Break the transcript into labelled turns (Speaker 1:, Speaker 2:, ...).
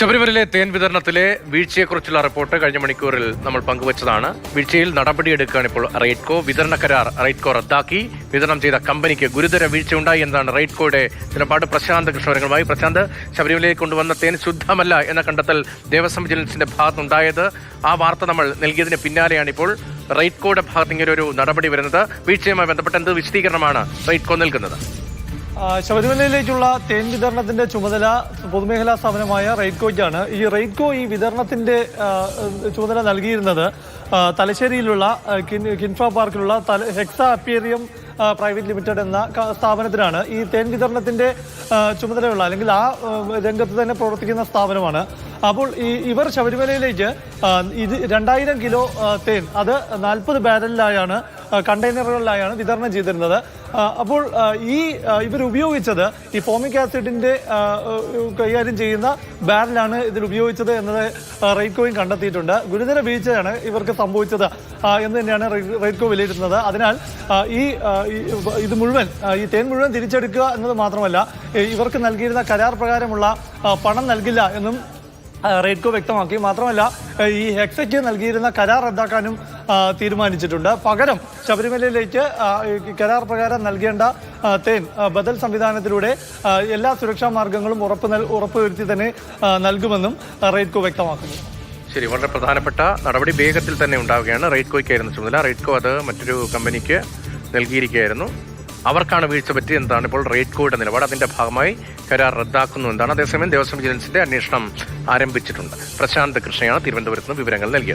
Speaker 1: ശബരിമലയിലെ തേൻ വിതരണത്തിലെ വീഴ്ചയെക്കുറിച്ചുള്ള റിപ്പോർട്ട് കഴിഞ്ഞ മണിക്കൂറിൽ നമ്മൾ പങ്കുവച്ചതാണ്. വീഴ്ചയിൽ നടപടിയെടുക്കുകയാണ് ഇപ്പോൾ റെയ്ഡ്കോ വിതരണ കരാർ റെയ്ഡ്കോ റദ്ദാക്കി. വിതരണം ചെയ്ത കമ്പനിക്ക് ഗുരുതര വീഴ്ച ഉണ്ടായി എന്നതാണ് റെയ്ഡ്കോയുടെ നിലപാട്. പ്രശാന്ത് കൃഷ്ണവരങ്ങളുമായി പ്രശാന്ത് ശബരിമലയിലേക്ക് കൊണ്ടുവന്ന തേൻ ശുദ്ധമല്ല എന്ന കണ്ടെത്തൽ ദേവസ്വം വിജിലൻസിന്റെ ഭാഗത്തുണ്ടായത് ആ വാർത്ത നമ്മൾ നൽകിയതിന് പിന്നാലെയാണ് ഇപ്പോൾ റെയ്ഡ്കോയുടെ ഭാഗത്ത് ഇങ്ങനെ ഒരു നടപടി വരുന്നത്. വീഴ്ചയുമായി ബന്ധപ്പെട്ട് എന്ത് വിശദീകരണമാണ് റെയ്ഡ്കോ നൽകുന്നത്?
Speaker 2: ശബരിമലയിലേക്കുള്ള തേൻ വിതരണത്തിന്റെ ചുമതല പൊതുമേഖലാ സ്ഥാപനമായ റെയ്ഡ്കോയ്ക്കാണ് ഈ റെയ്ഡ്കോ ഈ വിതരണത്തിന്റെ ചുമതല നൽകിയിരുന്നത് തലശ്ശേരിയിലുള്ള കിൻഫ പാർക്കിലുള്ള ഹെക്സ അപ്പേറിയം പ്രൈവറ്റ് ലിമിറ്റഡ് എന്ന സ്ഥാപനത്തിനാണ് ഈ തേൻ വിതരണത്തിന്റെ ചുമതലയുള്ള അല്ലെങ്കിൽ ആ, രംഗത്ത് തന്നെ പ്രവർത്തിക്കുന്ന സ്ഥാപനമാണ്. അപ്പോൾ ഈ ഇവർ ശബരിമലയിലേക്ക് ഇത് രണ്ടായിരം കിലോ തേൻ അത് നാൽപ്പത് ബാരലിലായാണ് കണ്ടെയ്നറുകളിലായാണ് വിതരണം ചെയ്തിരുന്നത്. അപ്പോൾ ഈ ഇവർ ഉപയോഗിച്ചത് ഈ ഫോമിക് ആസിഡിന്റെ കൈകാര്യം ചെയ്യുന്ന ബാരലാണ് ഇതിൽ ഉപയോഗിച്ചത് എന്നത് റെയ്ക്കോയും കണ്ടെത്തിയിട്ടുണ്ട്. ഗുരുതര വീഴ്ചയാണ് ഇവർക്ക് സംഭവിച്ചത് എന്ന് തന്നെയാണ് റെയ്ക്കോ വിലയിരുത്തുന്നത്. അതിനാൽ ഈ ഇത് മുഴുവൻ ഈ തേൻ മുഴുവൻ തിരിച്ചെടുക്കുക എന്നത് മാത്രമല്ല ഇവർക്ക് നൽകിയിരുന്ന കരാർ പ്രകാരമുള്ള പണം നൽകില്ല എന്നും ആ, റെയ്ഡ്കോ വ്യക്തമാക്കി. മാത്രമല്ല ഈ ഹെക്സയ്ക്ക് നൽകിയിരുന്ന കരാർ റദ്ദാക്കാനും തീരുമാനിച്ചിട്ടുണ്ട്. പകരം ശബരിമലയിലേക്ക് കരാർ പ്രകാരം നൽകേണ്ട തേൻ ബദൽ സംവിധാനത്തിലൂടെ എല്ലാ സുരക്ഷാ മാർഗങ്ങളും ഉറപ്പ് നൽ- ഉറപ്പുവരുത്തി തന്നെ നൽകുമെന്നും ആ, റെയ്ഡ്കോ വ്യക്തമാക്കുന്നു.
Speaker 1: ശരി വളരെ പ്രധാനപ്പെട്ട നടപടി വേഗത്തിൽ തന്നെ ഉണ്ടാവുകയാണ്. റെയ്ഡ്കോയ്ക്കായിരുന്നു ചുമതല. റെയ്ഡ്കോ അത് മറ്റൊരു കമ്പനിക്ക് നൽകിയിരിക്കുകയായിരുന്നു. അവർക്കാണ് വീഴ്ച പറ്റി ഇപ്പോൾ റേറ്റ് കോയുടെ നിലപാട്? അതിന്റെ ഭാഗമായി കരാർ റദ്ദാക്കുന്നു എന്നാണ് അതേസമയം ദേവസ്വം വിജിലൻസിന്റെ അന്വേഷണം ആരംഭിച്ചിട്ടുണ്ട്. പ്രശാന്ത് കൃഷ്ണയാണ് തിരുവനന്തപുരത്ത് നിന്ന് വിവരങ്ങൾ നൽകിയത്.